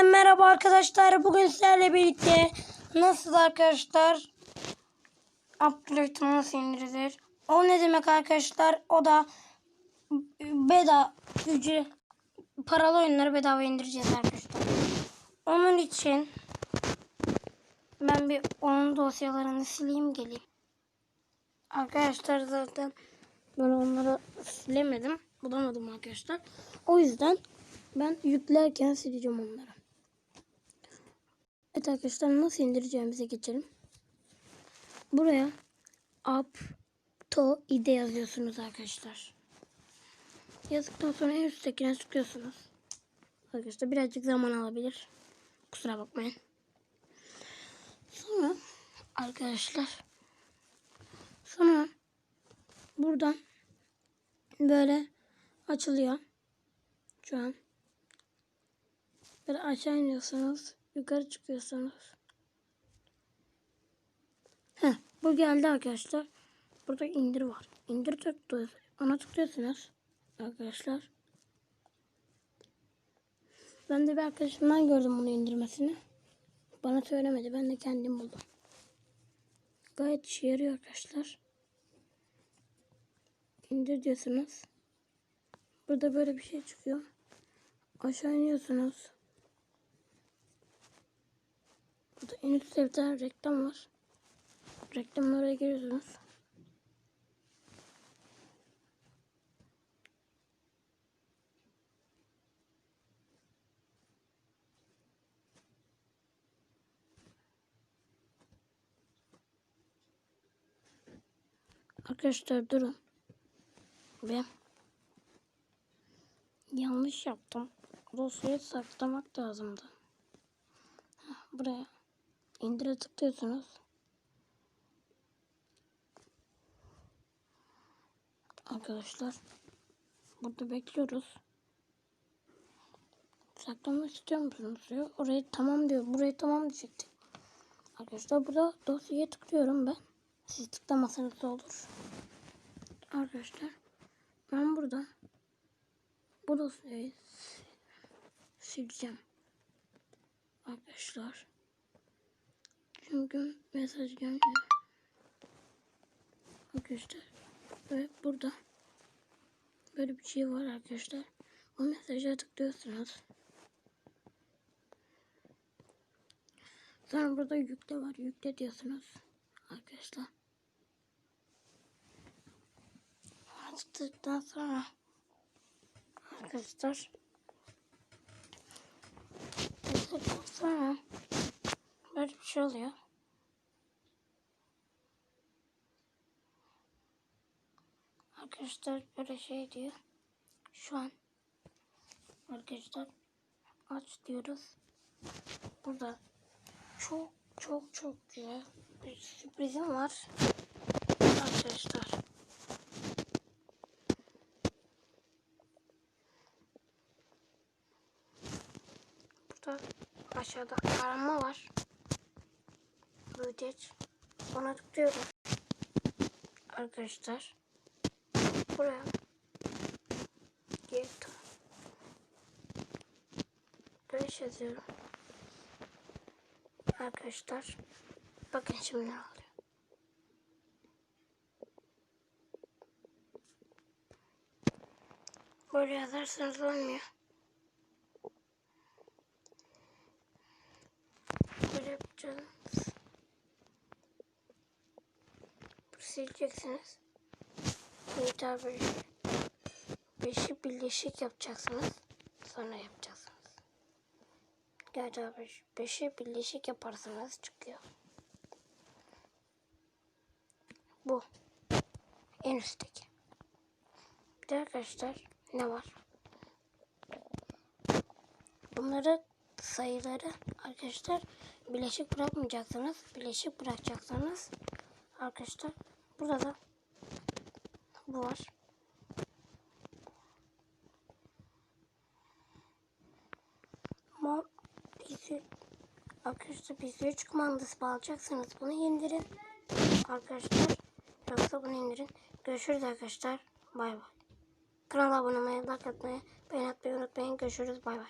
Hepinize merhaba arkadaşlar. Bugün sizlerle birlikte nasıl arkadaşlar Upload'u nasıl indirilir? O ne demek arkadaşlar? O da beda ücret paralı oyunları bedava indireceğiz arkadaşlar. Onun için ben bir onun dosyalarını sileyim geleyim. Arkadaşlar zaten ben onları silemedim. Bulamadım arkadaşlar. O yüzden ben yüklerken sileceğim onları. Evet arkadaşlar nasıl indireceğimize geçelim. Buraya up to ide yazıyorsunuz arkadaşlar. Yazdıktan sonra en üsttekine tıklıyorsunuz. Arkadaşlar birazcık zaman alabilir. Kusura bakmayın. Sonra arkadaşlar sonra buradan böyle açılıyor. Şu an. Böyle aşağı iniyorsunuz. Yukarı çıkıyorsunuz. Heh, bu geldi arkadaşlar. Burada indir var. İndir tıklıyorsunuz. Ona tıklıyorsunuz. Arkadaşlar. Ben de bir arkadaşımdan gördüm bunu indirmesini. Bana söylemedi. Ben de kendim buldum. Gayet işe yarıyor arkadaşlar. İndir diyorsunuz. Burada böyle bir şey çıkıyor. Aşağı iniyorsunuz. Burada en üstte bir tane reklam var. Reklamlara giriyorsunuz. Arkadaşlar durun. Ve yanlış yaptım. Dosyayı saklamak lazımdı. Buraya indire tıklıyorsunuz. Arkadaşlar burada bekliyoruz. Saklamak istiyor musunuz diyor. Orayı tamam diyor. Burayı tamam diyecekti. Arkadaşlar burada dosyaya tıklıyorum ben. Siz tıklamasanız da olur. Arkadaşlar ben burada bu dosyayı sileceğim. Arkadaşlar. Çünkü mesaj gelmiyor. Arkadaşlar. Ve burada böyle bir şey var arkadaşlar. O mesaja tıklıyorsunuz. Sonra burada yükle var. Yükle diyorsunuz. Arkadaşlar. Tıkladıktan sonra arkadaşlar tıkladıktan sonra böyle bir şey oluyor. Arkadaşlar böyle şey diyor. Şu an arkadaşlar aç diyoruz. Burada çok çok çok güzel bir sürprizim var. Arkadaşlar. Burada aşağıda arama var. Ödeç. Ona tıklıyorum. Arkadaşlar. Buraya. Git. 5 yazıyorum. Arkadaşlar. Bakın şimdi ne oluyor. Böyle yazarsanız olmuyor. Böyle yapacağız. Bunu sileceksiniz. Yeter böyle. Beşi birleşik yapacaksınız. Sonra yapacaksınız. Yeter beş. Beşi birleşik yaparsanız çıkıyor. Bu. En üstteki. Bir de arkadaşlar ne var? Bunları sayıları arkadaşlar bileşik bırakmayacaksınız. Bileşik bırakacaksanız arkadaşlar burada da bu var. Ama bizi arkadaşlar bizi 3 kumandası bağlayacaksınız. Bunu indirin. Arkadaşlar yoksa bunu indirin. Görüşürüz arkadaşlar. Bay bay. Kanala abone olmayı, like atmayı, beğen atmayı unutmayın. Görüşürüz. Bay bay.